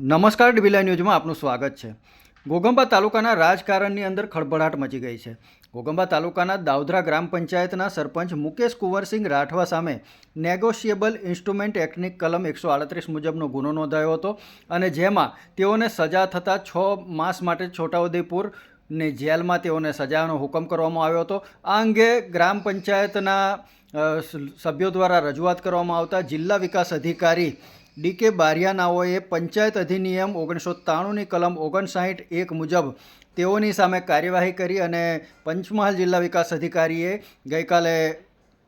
નમસ્કાર ડીબીલા ન્યૂઝમાં આપનું સ્વાગત છે. ગોગંબા તાલુકાના રાજકારણની અંદર ખળભળાટ મચી ગઈ છે. ગોગંબા તાલુકાના દાઉધરા ગ્રામ પંચાયતના સરપંચ મુકેશ કુંવરસિંહ રાઠવા સામે નેગોશિયેબલ ઇન્સ્ટ્રુમેન્ટ એક્ટની કલમ એકસો આડત્રીસ મુજબનો ગુનો નોંધાયો હતો અને જેમાં તેઓને સજા થતાં છ માસ માટે છોટાઉદેપુર ને જેલમાં તેઓને સજાનો હુકમ કરવામાં આવ્યો હતો. આ અંગે ગ્રામ પંચાયતના સભ્યો દ્વારા રજૂઆત કરવામાં આવતા જિલ્લા વિકાસ અધિકારી ડી કે બારિયાનાઓએ પંચાયત અધિનિયમ ઓગણીસો ત્રાણુંની કલમ ઓગણસાઠ એક મુજબ તેઓની સામે કાર્યવાહી કરી અને પંચમહાલ જિલ્લા વિકાસ અધિકારીએ ગઈકાલે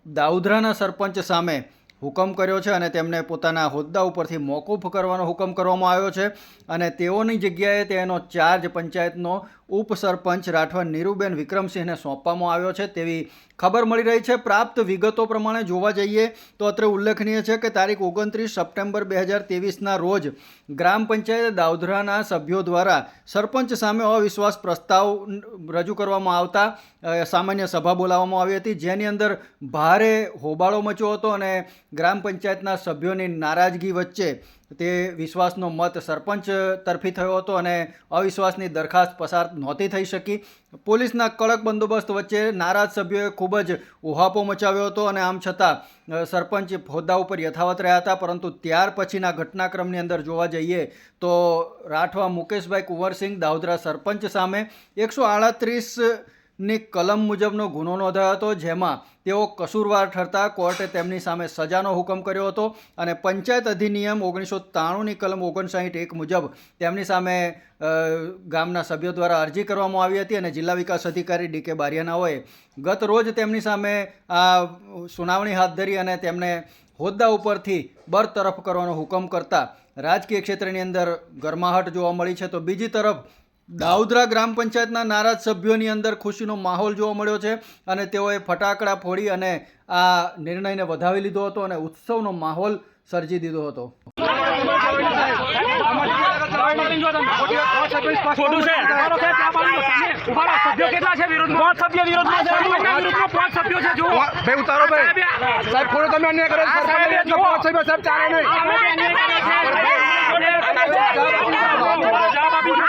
દાઉધરાના સરપંચ સામે હુકમ કર્યો છે અને તેમને પોતાના હોદ્દા ઉપરથી મોકૂફ કરવાનો હુકમ કરવામાં આવ્યો છે અને તેઓની જગ્યાએ તેનો ચાર્જ પંચાયતનો ઉપસરપંચ રાઠવા નીરુબેન વિક્રમસિંહને સોંપવામાં આવ્યો છે. તેવી ખબર મળી રહી છે. પ્રાપ્ત વિગતો પ્રમાણે જોવા જઈએ તો અત્રે ઉલ્લેખનીય છે કે તારીખ ઓગણત્રીસ સપ્ટેમ્બર બે હજાર તેવીસના રોજ ગ્રામ પંચાયત દાઉધરાના સભ્યો દ્વારા સરપંચ સામે અવિશ્વાસ પ્રસ્તાવ રજૂ કરવામાં આવતા સામાન્ય સભા બોલાવવામાં આવી હતી. જેની અંદર ભારે હોબાળો મચ્યો હતો અને ગ્રામ પંચાયતના સભ્યોની નારાજગી વચ્ચે તે વિશ્વાસનો મત સરપંચ તરફી થયો હતો અને અવિશ્વાસની દરખાસ્ત પસાર નહોતી થઈ શકી. પોલીસના કડક બંદોબસ્ત વચ્ચે નારાજ સભ્યોએ ખૂબ જ ઉહાપો મચાવ્યો હતો અને આમ છતાં સરપંચ હોદ્દા ઉપર યથાવત રહ્યા હતા. પરંતુ ત્યાર પછીના ઘટનાક્રમની અંદર જોવા જઈએ તો રાઠવા મુકેશભાઈ કુંવરસિંહ દાઉદરા સરપંચ સામે એકસો આડત્રીસ ની કલમ મુજબનો ગુનો નોંધાયો હતો, જેમાં તેઓ કસૂરવાર ઠરતા કોર્ટે તેમની સામે સજાનો હુકમ કર્યો હતો અને પંચાયત અધિનિયમ ઓગણીસો ત્રાણુંની કલમ ઓગણસાઠ એક મુજબ તેમની સામે ગામના સભ્યો દ્વારા અરજી કરવામાં આવી હતી અને જિલ્લા વિકાસ અધિકારી ડી કે બારિયાનાઓએ ગત રોજ તેમની સામે આ સુનાવણી હાથ ધરી અને તેમને હોદ્દા ઉપરથી બરતરફ કરવાનો હુકમ કરતા રાજકીય ક્ષેત્રની અંદર ગરમાહટ જોવા મળી છે. તો બીજી તરફ દાઉદરા ગ્રામ પંચાયતના નારાજ સભ્યોની અંદર ખુશીનો માહોલ જોવા મળ્યો છે અને તેઓએ ફટાકડા ફોડી અને આ નિર્ણયને વધાવી લીધો હતો અને ઉત્સવનો માહોલ સર્જી દીધો હતો ખોટું છે ઉભારો છે, ત્યાં પાડો. ઉભારો. સભ્યો કેટલા છે વિરોધમાં? પાંચ સભ્યો વિરોધમાં છે. વિરોધમાં પાંચ સભ્યો છે જુઓ. ભાઈ ઉતારો ભાઈ સાહેબ થોડો તમે અન્યાય કરો આ સરપંચ સાહેબ એટલો જુઓ. પાંચ સાહેબ સાહેબ ચાલે નહીં આ સાહેબ અન્યાય કરે છે. જવાબ આપી દો.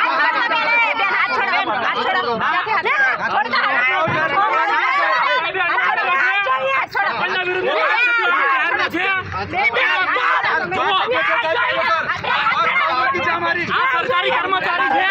સરપંચના વિરુદ્ધમાં પાંચ સભ્યો જાહેરમાં છે. જુઓ. આ સરકારી કર્મચારી છે.